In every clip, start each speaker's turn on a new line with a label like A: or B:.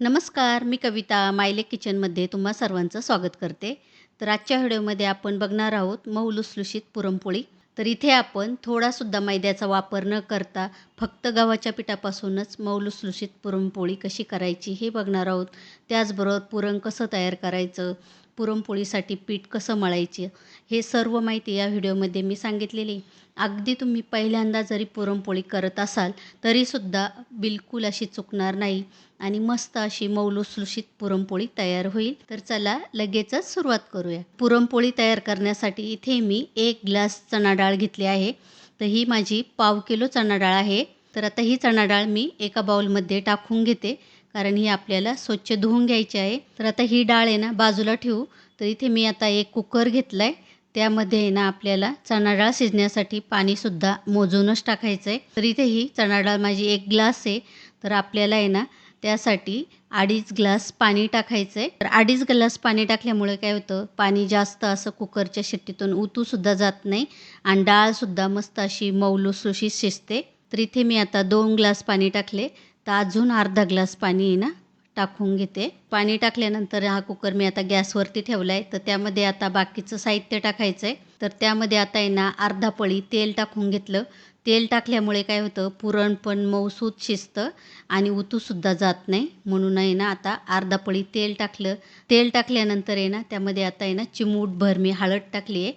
A: नमस्कार मी कविता मायले किचनमध्ये तुम्हा सर्वांचं स्वागत करते. तर आजच्या व्हिडिओमध्ये आपण बघणार आहोत मऊ लुसलुशीत पुरणपोळी. तर इथे आपण थोडासुद्धा मैद्याचा वापर न करता फक्त गव्हाच्या पिठापासूनच मऊ लुसलुशीत पुरणपोळी कशी करायची हे बघणार आहोत. त्याचबरोबर पुरण कसं तयार करायचं पुरणपोळीसाठी पीठ कसं मळायचे हे सर्व माहिती या व्हिडिओमध्ये मी सांगितलेली. अगदी तुम्ही पहिल्यांदा जरी पुरणपोळी करत असाल तरीसुद्धा बिलकुल अशी चुकणार नाही. आणि मस्त अशी मौलुसलुशीत पुरणपोळी तयार होईल. तर चला लगेचच सुरुवात करूया. पुरणपोळी तयार करण्यासाठी इथे मी एक ग्लास चणा डाळ घेतली आहे. तर ही माझी पाव किलो चणा डाळ आहे. तर आता ही चणा डाळ मी एका बाउलमध्ये टाकून घेते कारण ही आपल्याला स्वच्छ धुवून घ्यायची आहे. तर आता ही डाळ आहे ना बाजूला ठेवू. तर इथे मी आता एक कुकर घेतला आहे त्यामध्ये आहे ना आपल्याला चणा डाळ शिजण्यासाठी पाणीसुद्धा मोजूनच टाकायचं आहे तर इथे ही चणा डाळ माझी एक ग्लास आहे. तर आपल्याला आहे ना त्यासाठी अडीच ग्लास पाणी टाकायचं आहे तर अडीच ग्लास पाणी टाकल्यामुळे काय होतं पाणी जास्त असं कुकरच्या शिट्टीतून उतूसुद्धा जात नाही आणि डाळसुद्धा मस्त अशी मौलूसुशी शिजते. तर इथे मी आता दोन ग्लास पाणी टाकले. तर अजून अर्धा ग्लास पाणी आहे ना टाकून घेते. पाणी टाकल्यानंतर हा कुकर मी आता गॅसवरती ठेवला आहे तर त्यामध्ये आता बाकीचं साहित्य टाकायचं आहे तर त्यामध्ये आता आहे ना अर्धा पळी तेल टाकून घेतलं. तेल टाकल्यामुळे काय होतं? पुरण पण मऊसूत शिजतं आणि उतूसुद्धा जात नाही. म्हणून आहे ना आता अर्धा पळी तेल टाकलं. तेल टाकल्यानंतर आहे ना त्यामध्ये आता आहे ना चिमूटभर मी हळद टाकली आहे.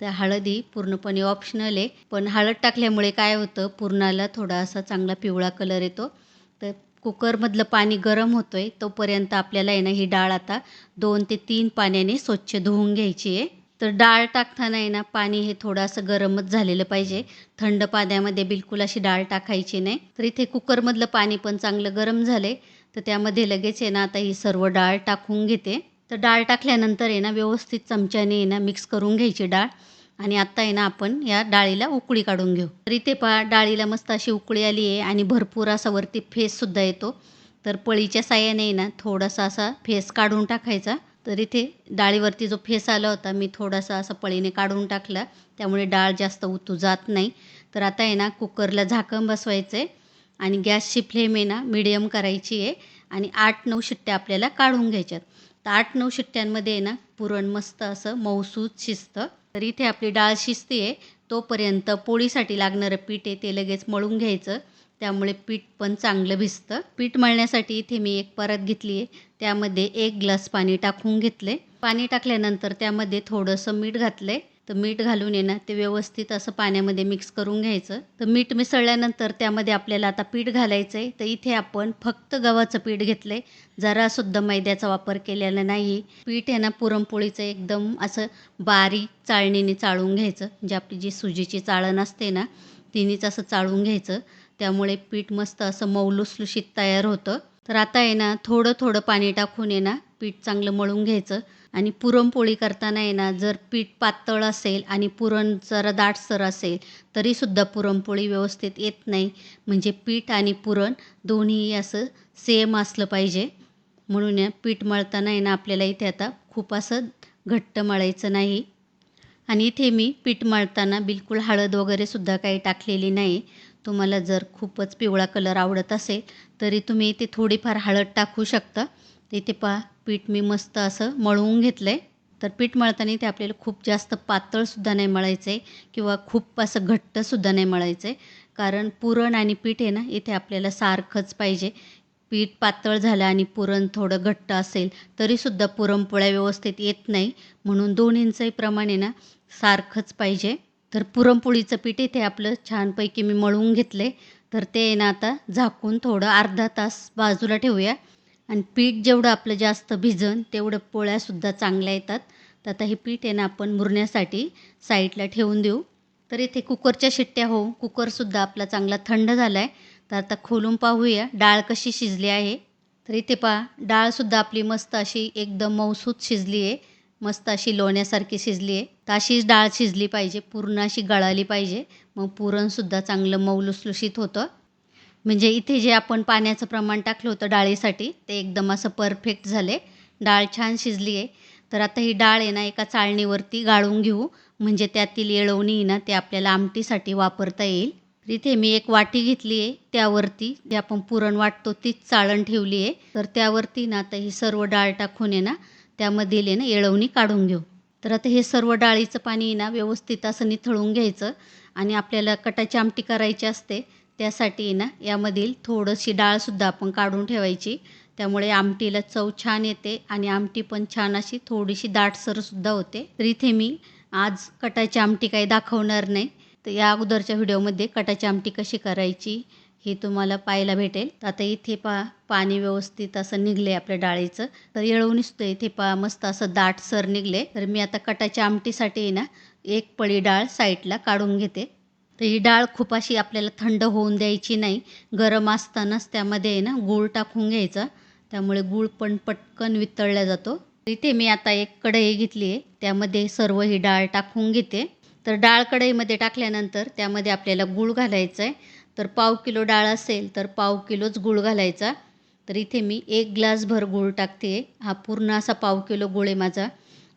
A: तर हळदी पूर्णपणे ऑप्शनल आहे. पण हळद टाकल्यामुळे काय होतं? पुरणाला थोडासा चांगला पिवळा कलर येतो. तर कुकरमधलं पाणी गरम होतं आहे तोपर्यंत आपल्याला आहे ना ही डाळ आता दोन ते तीन पाण्याने स्वच्छ धुवून घ्यायची आहे. तर डाळ टाकताना आहे ना पाणी हे थोडंसं गरमच झालेलं पाहिजे. थंड पाण्यामध्ये बिलकुल अशी डाळ टाकायची नाही. तर इथे कुकरमधलं पाणी पण चांगलं गरम झाले तर त्यामध्ये लगेच आहे ना आता ही सर्व डाळ टाकून घेते. तर डाळ टाकल्यानंतर आहे ना व्यवस्थित चमच्याने आहे ना मिक्स करून घ्यायची डाळ. आणि आत्ता आहे ना आपण या डाळीला उकळी काढून घेऊ. तर इथे पा डाळीला मस्त अशी उकळी आली आहे आणि भरपूर असा वरती फेससुद्धा येतो. तर पळीच्या साह्याने ना थोडासा असा फेस काढून टाकायचा. तर इथे डाळीवरती जो फेस आला होता मी थोडासा असा पळीने काढून टाकला. त्यामुळे डाळ जास्त उतू जात नाही. तर आता आहे ना कुकरला झाकण बसवायचं आहे आणि गॅसची फ्लेम आहे ना मिडियम करायची आहे आणि आठ नऊ शिट्ट्या आपल्याला काढून घ्यायच्यात. तर आठ नऊ शिट्ट्यांमध्ये आहे ना पुरण मस्त असं मऊसूद शिजतं. तर इथे आपली डाळ शिजते आहे तोपर्यंत पोळीसाठी लागणारं पीठ आहे ते लगेच मळून घ्यायचं. त्यामुळे पीठ पण चांगलं भिजतं. पीठ मळण्यासाठी इथे मी एक परत घेतली आहे. त्यामध्ये एक ग्लास पाणी टाकून घेतले पाणी टाकल्यानंतर त्यामध्ये थोडंसं मीठ घातलं आहे तर मीठ घालून येणं ते व्यवस्थित असं पाण्यामध्ये मिक्स करून घ्यायचं. तर मीठ मिसळल्यानंतर त्यामध्ये आपल्याला आता पीठ घालायचं आहे तर इथे आपण फक्त गव्हाचं पीठ घेतलं आहे जरासुद्धा मैद्याचा वापर केलेला नाही पीठ आहे ना पुरणपोळीचं एकदम असं बारीक चाळणीने चाळून घ्यायचं. जे आपली जी सुजीची चाळण असते ना तिनेच असं चाळून घ्यायचं. त्यामुळे पीठ मस्त असं मौलुसलुशीत तयार होतं. तर आता आहे ना थोडं थोडं पाणी टाकून आहे ना पीठ चांगलं मळून घ्यायचं. आणि पुरणपोळी करताना आहे ना जर पीठ पातळ असेल आणि पुरण जरा दाटसर असेल तरीसुद्धा पुरणपोळी व्यवस्थित येत नाही. म्हणजे पीठ आणि पुरण दोन्ही असं सेम असलं पाहिजे. म्हणून या पीठ मळताना आहे ना आपल्याला इथे आता खूप असं घट्ट मळायचं नाही. आणि इथे मी पीठ मळताना बिलकुल हळद वगैरे सुद्धा काही टाकलेली नाही. तुम्हाला जर खूपच पिवळा कलर आवडत असेल तरी तुम्ही इथे थोडीफार हळद टाकू शकता. इथे पहा पीठ मी मस्त असं मळवून घेतलं आहे तर पीठ मळताना ते आपल्याला खूप जास्त पातळसुद्धा नाही मळायचं आहे किंवा खूप असं घट्टसुद्धा नाही मळायचं आहे कारण पुरण आणि पीठ आहे ना इथे आपल्याला सारखंच पाहिजे. पीठ पातळ झालं आणि पुरण थोडं घट्ट असेल तरीसुद्धा पुरणपोळ्या व्यवस्थित येत नाही. म्हणून दोन्हींचंही प्रमाण आहे ना सारखंच पाहिजे. तर पुरणपोळीचं पीठ इथे आपलं छानपैकी मी मळवून घेतले तर ते ना आता झाकून थोडं अर्धा तास बाजूला ठेवूया. आणि पीठ जेवढं आपलं जास्त भिजन तेवढं पोळ्यासुद्धा चांगल्या येतात. तर आता हे पीठ आहे ना आपण मुरण्यासाठी साईडला ठेवून देऊ. तर इथे कुकरच्या शिट्ट्या होऊ कुकरसुद्धा आपला चांगला थंड झाला आहे तर आता खोलून पाहूया डाळ कशी शिजली आहे. तर इथे पहा डाळसुद्धा आपली मस्त अशी एकदम मौसूत शिजली आहे. मस्त अशी लोण्यासारखी शिजली आहे. तर अशीच डाळ शिजली पाहिजे पूर्ण अशी गळाली पाहिजे. मग पुरणसुद्धा चांगलं मऊ लुसलुशीत होतं. म्हणजे इथे जे आपण पाण्याचं प्रमाण टाकलं होतं डाळीसाठी ते एकदम असं परफेक्ट झाले. डाळ छान शिजली आहे. तर आता ही डाळ आहे ना एका चाळणीवरती गाळून घेऊ. म्हणजे त्यातील येळवणी ना ते आपल्याला आमटीसाठी वापरता येईल. तर इथे मी एक वाटी घेतली आहे त्यावरती जे आपण पुरण वाटतो तीच चाळण ठेवली आहे. तर त्यावरती ना आता ही सर्व डाळ टाकून आहे ना त्यामधील आहे ना येळवणी काढून घेऊ. तर आता हे सर्व डाळीचं पाणी आहे ना व्यवस्थित असं निथळून घ्यायचं आणि आपल्याला कटाची आमटी करायची असते त्यासाठी ना यामधील थोडीशी डाळसुद्धा आपण काढून ठेवायची. त्यामुळे आमटीला चव छान येते आणि आमटी पण छान अशी थोडीशी दाटसरसुद्धा होते. तर इथे मी आज कटाची आमटी काही दाखवणार नाही. तर या अगोदरच्या व्हिडिओमध्ये कटाची आमटी कशी करायची हे तुम्हाला पाहायला भेटेल. तर आता इथे पा पाणी व्यवस्थित असं निघले आपल्या डाळीचं. तर येळवणीसुद्धा इथे पा मस्त असं दाटसर निघले तर मी आता कटाच्या आमटीसाठी आहे ना एक पळी डाळ साईडला काढून घेते. तर ही डाळ खूप अशी आपल्याला थंड होऊन द्यायची नाही. गरम असतानाच त्यामध्ये आहे ना गूळ टाकून घ्यायचा. त्यामुळे गूळ पण पटकन वितळला जातो. इथे मी आता एक कढई घेतली आहे. त्यामध्ये सर्व ही डाळ टाकून घेते. तर डाळ कढईमध्ये टाकल्यानंतर त्यामध्ये आपल्याला गूळ घालायचं आहे तर पाव किलो डाळ असेल तर पाव किलोच गूळ घालायचा. तर इथे मी एक ग्लासभर गूळ टाकते. हा पूर्ण असा पाव किलो गूळ आहे माझा.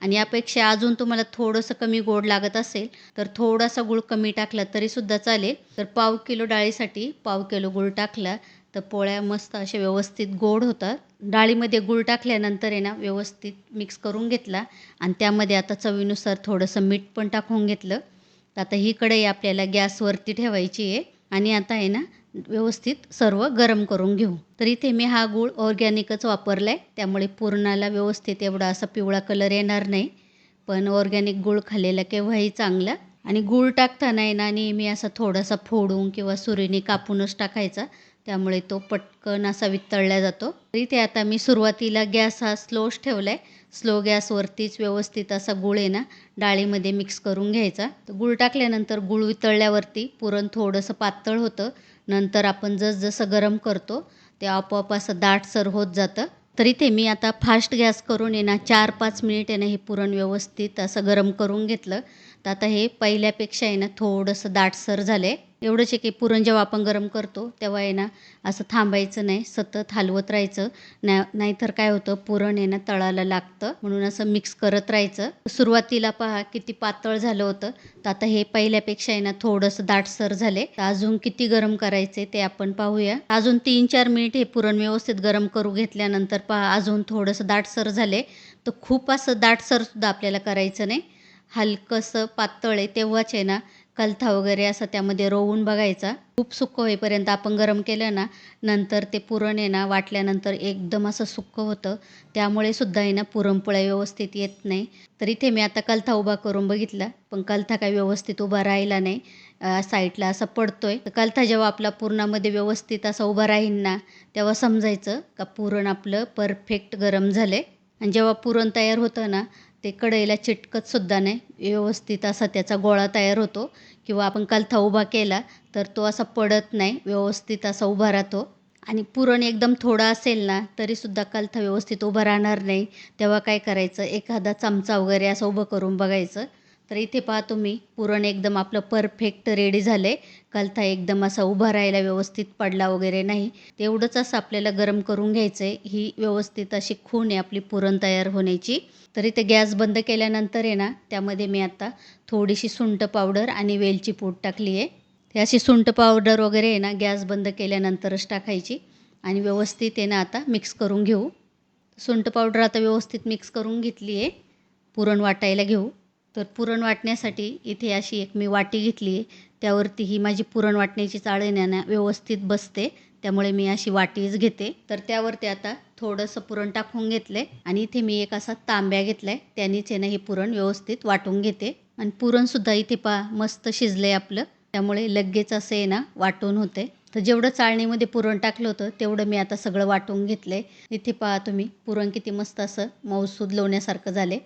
A: आणि यापेक्षा अजून तुम्हाला थोडंसं कमी गोड लागत असेल तर थोडासा गूळ कमी टाकला तरीसुद्धा चालेल. तर पाव किलो डाळीसाठी पाव किलो गूळ टाकला तर पोळ्या मस्त अशा व्यवस्थित गोड होतात. डाळीमध्ये गूळ टाकल्यानंतर आहे ना व्यवस्थित मिक्स करून घेतला. आणि त्यामध्ये आता चवीनुसार थोडंसं मीठ पण टाकून घेतलं. तर आता ही कढई आपल्याला गॅसवरती ठेवायची आहे. आणि आता आहे ना व्यवस्थित सर्व गरम करून घेऊ. तर इथे मी हा गूळ ऑर्गॅनिकच वापरला आहे त्यामुळे पुरणाला व्यवस्थित एवढा असा पिवळा कलर येणार नाही. पण ऑर्गॅनिक गूळ खाल्लेला केव्हाही चांगला. आणि गूळ टाकताना आहे ना नेहमी असा थोडासा फोडून किंवा सुरीने कापूनच टाकायचा. त्यामुळे तो पटकन असा वितळला जातो. तरी इथे आता मी सुरुवातीला गॅस हा स्लोच ठेवला आहे स्लो गॅसवरतीच व्यवस्थित असा गुळ आहे ना डाळीमध्ये मिक्स करून घ्यायचा. तर गूळ टाकल्यानंतर गूळ वितळल्यावरती पुरण थोडंसं पातळ होतं. नंतर आपण जसजसं गरम करतो ते आपोआप असं दाटसर होत जातं. तर इथे मी आता फास्ट गॅस करून आहे ना चार पाच मिनिट आहे ना हे पुरण व्यवस्थित असं गरम करून घेतलं. तर आता हे पहिल्यापेक्षा आहे ना थोडंसं दाटसर झालं आहे एवढंच आहे की पुरण जेव्हा आपण गरम करतो तेव्हा आहे ना असं थांबायचं नाही सतत हलवत राहायचं. ना नाहीतर काय होतं पुरण आहे ना तळाला लागतं म्हणून असं मिक्स करत राहायचं. सुरुवातीला पहा किती पातळ झालं होतं. तर आता हे पहिल्यापेक्षा आहे ना थोडंसं दाटसर झाले. तर अजून किती गरम करायचे ते आपण पाहूया. अजून तीन चार मिनिट हे पुरण व्यवस्थित गरम करू घेतल्यानंतर पहा अजून थोडंसं दाटसर झाले. तर खूप असं दाटसरसुद्धा आपल्याला करायचं नाही. हलकंसं पातळ आहे तेव्हाच आहे ना कलथा वगैरे असं त्यामध्ये रोवून बघायचा. खूप सुक्क होईपर्यंत आपण गरम केलं ना नंतर ते पुरण आहे ना वाटल्यानंतर एकदम असं सुक्क होतं. त्यामुळे सुद्धा आहे ना पुरणपोळ्या व्यवस्थित येत नाही. तर इथे मी आता कलथा उभा करून बघितला पण कलथा काही व्यवस्थित उभा राहिला नाही. साईडला असा पडतोय. तर कलथा जेव्हा आपला पुरणामध्ये व्यवस्थित असा उभा राहील ना तेव्हा समजायचं का पुरण आपलं परफेक्ट गरम झाले आणि जेव्हा पुरण तयार होतं ना ते कढईला चिटकत सुद्धा नाही. व्यवस्थित असा त्याचा गोळा तयार होतो. किंवा आपण कलथा उभा केला तर तो असा पडत नाही. व्यवस्थित असा उभा राहतो. आणि पुरण एकदम थोडा असेल ना तरीसुद्धा कलथा व्यवस्थित उभा राहणार नाही. तेव्हा काय करायचं? एखादा चमचा वगैरे असं उभं करून बघायचं. तर इथे पहा तुम्ही पुरण एकदम आपलं परफेक्ट रेडी झालं आहे कलथा एकदम असा उभा राहायला व्यवस्थित पडला वगैरे नाही. तेवढंच असं आपल्याला गरम करून घ्यायचं आहे ही व्यवस्थित अशी खून आहे आपली पुरण तयार होण्याची. तर इथे गॅस बंद केल्यानंतर आहे ना त्यामध्ये मी आता थोडीशी सुंठ पावडर आणि वेलची पूड टाकली आहे. ते अशी सुंठ पावडर वगैरे आहे ना गॅस बंद केल्यानंतरच टाकायची. आणि व्यवस्थित आहे ना आता मिक्स करून घेऊ. सुंठ पावडर आता व्यवस्थित मिक्स करून घेतली आहे. पुरण वाटायला घेऊ. तर पुरण वाटण्यासाठी इथे अशी एक मी वाटी घेतली आहे. त्यावरती ही माझी पुरण वाटण्याची चाळण व्यवस्थित बसते. त्यामुळे मी अशी वाटीच घेते. तर त्यावरती आता थोडंसं पुरण टाकून घेतलं आहे आणि इथे मी एक असा तांब्या घेतला आहे त्यानेच आहे ना हे पुरण व्यवस्थित वाटून घेते. आणि पुरणसुद्धा इथे पा मस्त शिजलं आहे आपलं. त्यामुळे लगेच असं आहे ना वाटून होते. तर जेवढं चाळणीमध्ये पुरण टाकलं होतं तेवढं मी आता सगळं वाटून घेतलं आहे इथे पहा तुम्ही पुरण किती मस्त असं मऊसूद लोण्यासारखं झाले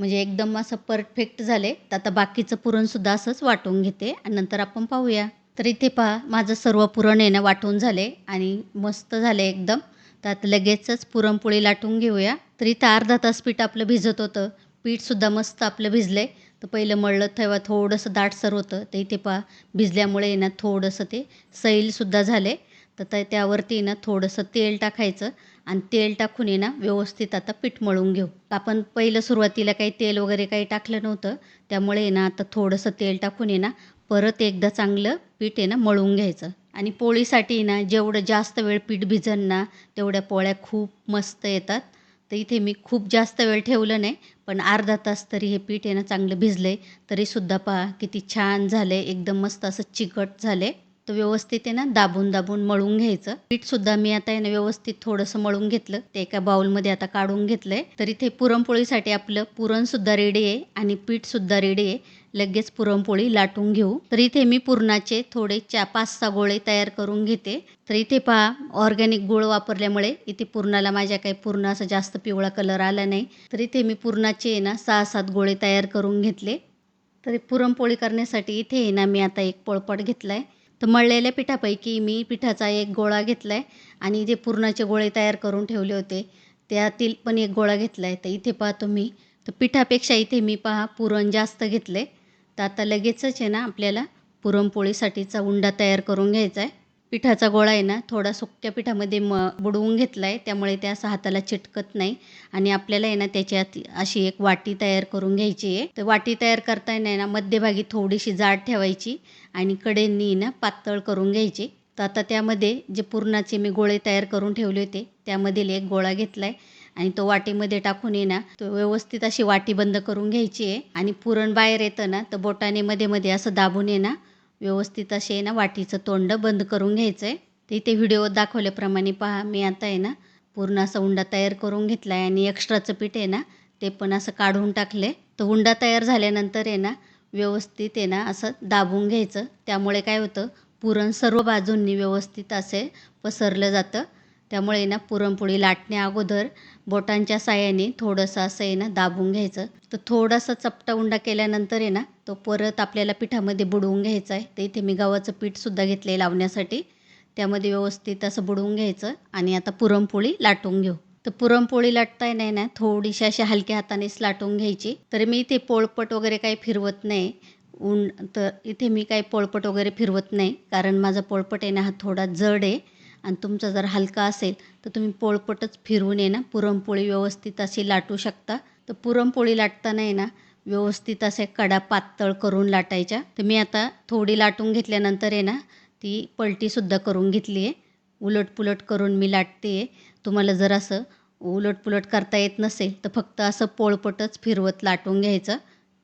A: म्हणजे एकदम असं परफेक्ट झाले. तर आता बाकीचं पुरणसुद्धा असंच वाटून घेते. आणि नंतर आपण पाहूया. तर इथे पहा माझं सर्व पुरण येणं वाटून झाले आणि मस्त झाले एकदम. तर आता लगेचच पुरणपोळी लाटून घेऊया. तर इथं अर्धा तास पीठ आपलं भिजत होतं. पीठसुद्धा मस्त आपलं भिजलं आहे तर पहिलं मळलं तेव्हा थोडंसं दाटसर होतं. ते इथे पहा भिजल्यामुळे येणं थोडंसं ते सैलसुद्धा झाले. तर ते त्यावरती ना थोडंसं तेल टाकायचं आणि तेल टाकून ये ना व्यवस्थित आता पीठ मळून घेऊ. आपण पहिलं सुरुवातीला काही तेल वगैरे काही टाकलं नव्हतं त्यामुळे ना आता थोडंसं तेल टाकून ये ना परत एकदा चांगलं पीठ आहे ना मळून घ्यायचं. आणि पोळीसाठी ना जेवढं जास्त वेळ पीठ भिजन ना तेवढ्या पोळ्या खूप मस्त येतात. तर इथे मी खूप जास्त वेळ ठेवलं नाही पण अर्धा तास तरी हे पीठ आहे ना चांगलं भिजलं आहे तरीसुद्धा पहा किती छान झालं आहे एकदम मस्त असं चिकट झालं आहे तर व्यवस्थित आहे ना दाबून दाबून मळून घ्यायचं. पीठसुद्धा मी आता आहे ना व्यवस्थित थोडंसं मळून घेतलं. ते एका बाउलमध्ये आता काढून घेतलं आहे तर इथे पुरणपोळीसाठी आपलं पुरणसुद्धा रेडी आहे आणि पीठसुद्धा रेडी आहे. लगेच पुरणपोळी लाटून घेऊ. तर इथे मी पुरणाचे थोडे चा पाच सहा गोळे तयार करून घेते. तर इथे पहा ऑर्गॅनिक गुळ वापरल्यामुळे इथे पुरणाला माझ्या काही पूर्ण असा जास्त पिवळा कलर आला नाही. तर इथे मी पुरणाचे आहे ना सहा सात गोळे तयार करून घेतले. तर पुरणपोळी करण्यासाठी इथे आहे ना मी आता एक पोळपाट घेतला आहे तर मळलेल्या पिठापैकी मी पिठाचा एक गोळा घेतला आहे आणि जे पुरणाचे गोळे तयार करून ठेवले होते त्यातील पण एक गोळा घेतला आहे तर इथे पहा तुम्ही. तर पिठापेक्षा इथे मी पहा पुरण जास्त घेतले तर आता लगेचच आहे ना आपल्याला पुरणपोळीसाठीचा उंडा तयार करून घ्यायचा आहे. पिठाचा गोळा आहे ना थोडा सुक्या पिठामध्ये म बुडवून घेतला आहे त्यामुळे ते असं हाताला चिटकत नाही. आणि आपल्याला आहे ना त्याच्यात अशी एक वाटी तयार करून घ्यायची आहे. तर वाटी तयार करताना आहे ना मध्यभागी थोडीशी जाड ठेवायची आणि कडेंनी ना पातळ करून घ्यायची. तर आता त्यामध्ये जे पुरणाचे मी गोळे तयार करून ठेवले होते त्यामधील एक गोळा घेतला आहे आणि तो वाटीमध्ये टाकून ये ना तो व्यवस्थित अशी वाटी बंद करून घ्यायची आहे. आणि पुरण बाहेर येतं ना तर बोटाने मध्ये मध्ये असं दाबून ये ना व्यवस्थित असे आहे ना वाटीचं तोंड बंद करून घ्यायचं आहे तर इथे व्हिडिओ दाखवल्याप्रमाणे पहा मी आता आहे ना पूर्ण असा उंडा तयार करून घेतला आहे आणि एक्स्ट्राचं पीठ आहे ना ते पण असं काढून टाकले तर उंडा तयार झाल्यानंतर आहे ना व्यवस्थित आहे ना असं दाबून घ्यायचं. त्यामुळे काय होतं पुरण सर्व बाजूंनी व्यवस्थित असे पसरलं जातं. त्यामुळे ना पुरणपोळी लाटण्या अगोदर बोटांच्या साह्याने थोडंसं असं आहे ना दाबून घ्यायचं. तर थोडासा चपटा उंडा केल्यानंतर आहे ना तो परत आपल्याला पिठामध्ये बुडवून घ्यायचा आहे. तर इथे मी गव्हाचं पीठसुद्धा घेतलं आहे लावण्यासाठी. त्यामध्ये व्यवस्थित असं बुडवून घ्यायचं आणि आता पुरणपोळी लाटून घेऊ. तर पुरणपोळी लाटताय नाही ना थोडीशी अशी हलक्या हातानेच लाटून घ्यायची. तर मी इथे पोळपट वगैरे काही फिरवत नाही. उंड तर इथे मी काही पोळपट वगैरे फिरवत नाही. कारण माझा पोळपट आहे ना हा थोडा जड आहे. आणि तुमचा जर हलका असेल तर तुम्ही पोळपटच फिरवून ये ना. पुरणपोळी व्यवस्थित अशी लाटू शकता. तर पुरणपोळी लाटताना आहे ना व्यवस्थित असे कडा पातळ करून लाटायच्या. तर मी आता थोडी लाटून घेतल्यानंतर आहे ना ती पलटीसुद्धा करून घेतली आहे. उलटपुलट करून मी लाटते आहे. तुम्हाला जर असं उलटपुलट करता येत नसेल तर फक्त असं पोळपटच फिरवत लाटून घ्यायचं.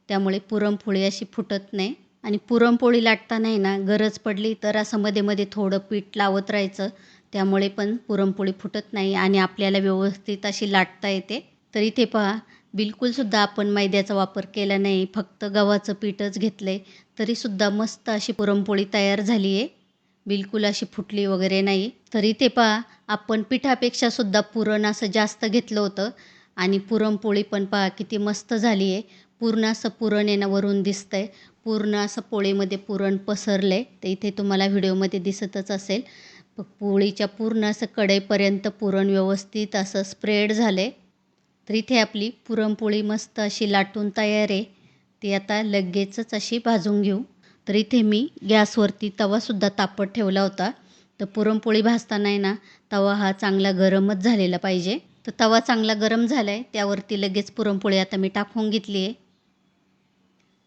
A: त्यामुळे पुरणपोळी अशी फुटत नाही. आणि पुरणपोळी लाटताना आहे ना गरज पडली तर असं मध्ये मध्ये थोडं पीठ लावत राहायचं. त्यामुळे पण पुरणपोळी फुटत नाही आणि आपल्याला व्यवस्थित अशी लाटता येते. तर इथे पहा बिलकुलसुद्धा आपण मैद्याचा वापर केला नाही फक्त गव्हाचं पीठच घेतलं आहे तरीसुद्धा मस्त अशी पुरणपोळी तयार झाली आहे. बिलकुल अशी फुटली वगैरे नाही. तरी ते पहा आपण पिठापेक्षा सुद्धा पुरण असं जास्त घेतलं होतं आणि पुरणपोळी पण पहा किती मस्त झाली आहे. पूर्ण असं पुरण येणं वरून दिसतं आहे पूर्ण असं पोळीमध्ये पुरण पसरलं आहे तर इथे तुम्हाला व्हिडिओमध्ये दिसतच असेल. पोळीच्या पूर्ण असं कडेपर्यंत पुरण व्यवस्थित असं स्प्रेड झालं. आहे तर इथे आपली पुरणपोळी मस्त अशी लाटून तयार आहे. ती आता लगेचच अशी भाजून घेऊ. तर इथे मी गॅसवरती तवासुद्धा तापत ठेवला होता. तर पुरणपोळी भाजताना आहे ना तवा हा चांगला गरमच झालेला पाहिजे. तर तवा चांगला गरम झाला आहे त्यावरती लगेच पुरणपोळी आता मी टाकून घेतली आहे.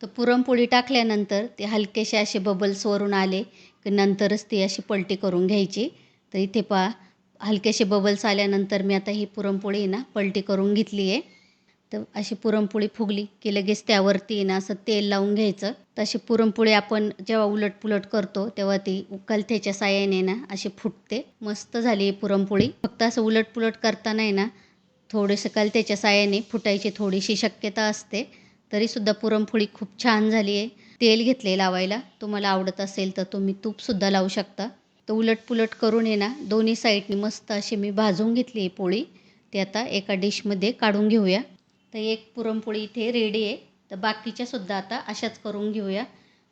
A: तर पुरणपोळी टाकल्यानंतर ते हलकेसे असे बबल्स वरून आले की नंतरच ती अशी पलटी करून घ्यायची. तर इथे पहा हलकेसे बबल्स आल्यानंतर मी आता ही पुरणपोळी ना पलटी करून घेतली आहे. तर अशी पुरणपोळी फुगली की लगेच त्यावरती ना असं तेल लावून घ्यायचं. तशी पुरणपोळी आपण जेव्हा उलटपुलट करतो तेव्हा ती उकलथेच्या साह्याने ना अशी फुटते. मस्त झाली आहे पुरणपोळी. फक्त असं उलटपुलट करताना आहे ना थोडेसे कलथेच्या साह्याने फुटायची थोडीशी शक्यता असते. तरीसुद्धा पुरणपोळी खूप छान झाली आहे. तेल घेतले लावायला. तुम्हाला आवडत असेल तर तुम्ही तूपसुद्धा लावू शकता. तर उलटपुलट करून ये ना दोन्ही साईडनी मस्त अशी मी भाजून घेतली आहे पोळी. ती आता एका डिशमध्ये काढून घेऊया. तर एक पुरणपोळी इथे रेडी आहे. तर बाकीच्यासुद्धा आता अशाच करून घेऊया.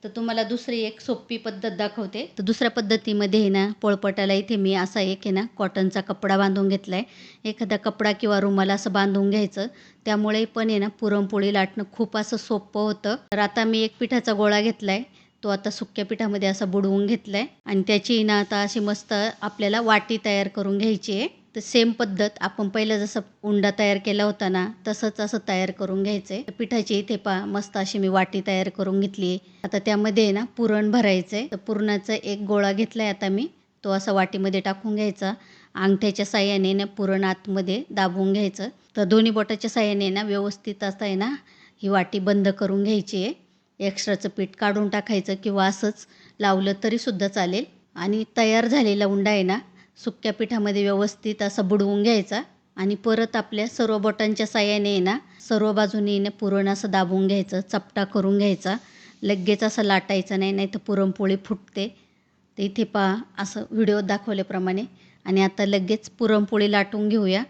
A: तर तुम्हाला दुसरी एक सोपी पद्धत दाखवते. तर दुसऱ्या पद्धतीमध्ये आहे ना पोळपटाला इथे मी असा एक आहे ना कॉटनचा कपडा बांधून घेतला आहे एखादा कपडा किंवा रुमाल असं बांधून घ्यायचं. त्यामुळे पण आहे ना पुरणपोळी लाटणं खूप असं सोपं होतं. तर आता मी एक पिठाचा गोळा घेतला आहे तो आता सुक्या पिठामध्ये असा बुडवून घेतला आहे आणि त्याची ना आता अशी मस्त आपल्याला वाटी तयार करून घ्यायची आहे. तर सेम पद्धत आपण पहिलं जसं उंडा तयार केला होता ना तसंच असं तयार करून घ्यायचं. आहे पिठाची इथे पा मस्त अशी मी वाटी तयार करून घेतली. आहे आता त्यामध्ये आहे ना पुरण भरायचं आहे तर पुरणाचा एक गोळा घेतला आहे आता मी. तो असा वाटीमध्ये टाकून घ्यायचा. अंगठ्याच्या साह्याने ना पुरण आतमध्ये दाबून घ्यायचं. तर दोन्ही बोटाच्या साह्याने ना व्यवस्थित असं आहे ना ही वाटी बंद करून घ्यायची आहे. एक्स्ट्राचं पीठ काढून टाकायचं किंवा असंच लावलं तरीसुद्धा चालेल. आणि तयार झालेला उंडा आहे ना सुक्या पिठामध्ये व्यवस्थित असा बुडवून घ्यायचा आणि परत आपल्या सर्व बोटांच्या साह्याने ना सर्व बाजूने ना पुरण असं दाबून घ्यायचं चपटा करून घ्यायचा. लगेच असं लाटायचं नाही नाही तर पुरणपोळी फुटते. तर इथे पहा असं व्हिडिओ दाखवल्याप्रमाणे. आणि आता लगेच पुरणपोळी लाटून घेऊया.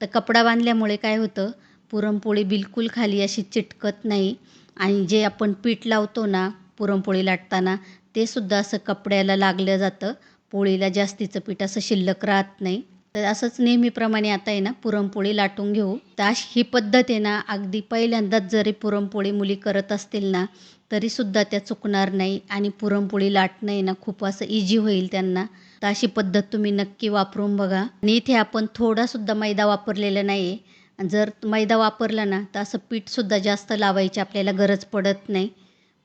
A: तर कपडा बांधल्यामुळे काय होतं पुरणपोळी बिलकुल खाली अशी चिटकत नाही. आणि जे आपण पीठ लावतो ना पुरणपोळी लाटताना ते सुद्धा असं कपड्याला लागलं जातं. पोळीला जास्तीचं पीठ असं शिल्लक राहत नाही. तर असंच नेहमीप्रमाणे आता आहे ना पुरणपोळी लाटून घेऊ. तर अशी ही पद्धत आहे ना अगदी पहिल्यांदाच जरी पुरणपोळी मुली करत असतील ना तरीसुद्धा त्या चुकणार नाही आणि पुरणपोळी लाटणं आहे ना खूप असं इझी होईल त्यांना. तर अशी पद्धत तुम्ही नक्की वापरून बघा. आणि इथे आपण थोडासुद्धा मैदा वापरलेला नाही आहे जर मैदा वापरला ना तर असं पीठसुद्धा जास्त लावायची आपल्याला गरज पडत नाही.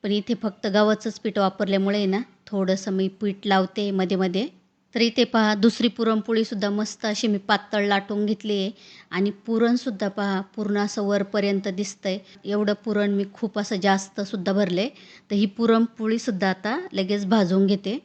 A: पण इथे फक्त गव्हाचंच पीठ वापरल्यामुळे ना थोडंसं मी पीठ लावते मध्ये मध्ये. तर इथे पहा दुसरी पुरणपोळीसुद्धा मस्त अशी मी पातळ लाटून घेतली आहे. आणि पुरणसुद्धा पहा पूर्ण असं वरपर्यंत दिसतं आहे एवढं पुरण मी खूप असं जास्तसुद्धा भरलं. आहे तर ही पुरणपोळीसुद्धा आता लगेच भाजून घेते.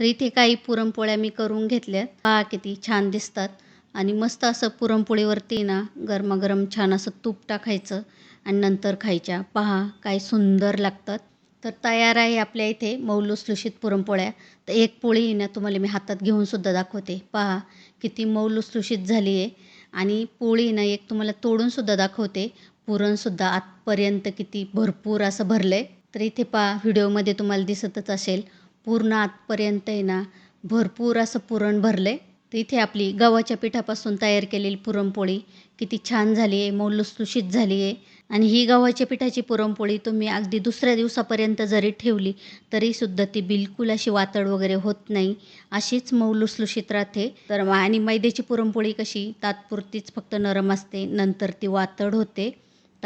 A: तर इथे काही पुरणपोळ्या मी करून घेतल्यात. पहा किती छान दिसतात. आणि मस्त असं पुरणपोळीवरती ना गरमागरम छान असं तूप टाकायचं आणि नंतर खायच्या. पहा काय सुंदर लागतात. तर तयार आहे आपल्या इथे मऊलुसलुशीत पुरणपोळ्या. तर एक पोळी ना तुम्हाला मी हातात घेऊनसुद्धा दाखवते. पहा किती मऊलुसलुशीत झाली आहे. आणि पोळी ना एक तुम्हाला तोडूनसुद्धा दाखवते. पुरणसुद्धा आतपर्यंत किती भरपूर असं भरलं आहे तर इथे पहा व्हिडिओमध्ये तुम्हाला दिसतच असेल. पूर्ण आतपर्यंत आहे ना भरपूर असं पुरण भरलं आहे तर इथे आपली गव्हाच्या पिठापासून तयार केलेली पुरणपोळी किती छान झाली आहे मौलुसलुशीत झाली आहे. आणि ही गव्हाच्या पिठाची पुरणपोळी तुम्ही अगदी दुसऱ्या दिवसापर्यंत जरी ठेवली तरीसुद्धा ती बिलकुल अशी वातड वगैरे होत नाही. अशीच मौलुसलुशीत राहते. तर आणि मैद्याची पुरणपोळी कशी तात्पुरतीच फक्त नरम असते नंतर ती वातड होते.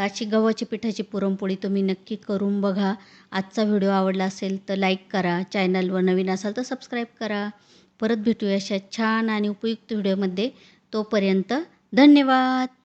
A: अशी गव्हाची पिठाची पुरणपोळी तुम्ही नक्की करून बघा. आजचा व्हिडिओ आवडला असेल तर लाईक करा. चॅनलवर नवीन असाल तर सबस्क्राईब करा. परत भेटूया अशा छान आणि उपयुक्त व्हिडिओमध्ये. तोपर्यंत धन्यवाद.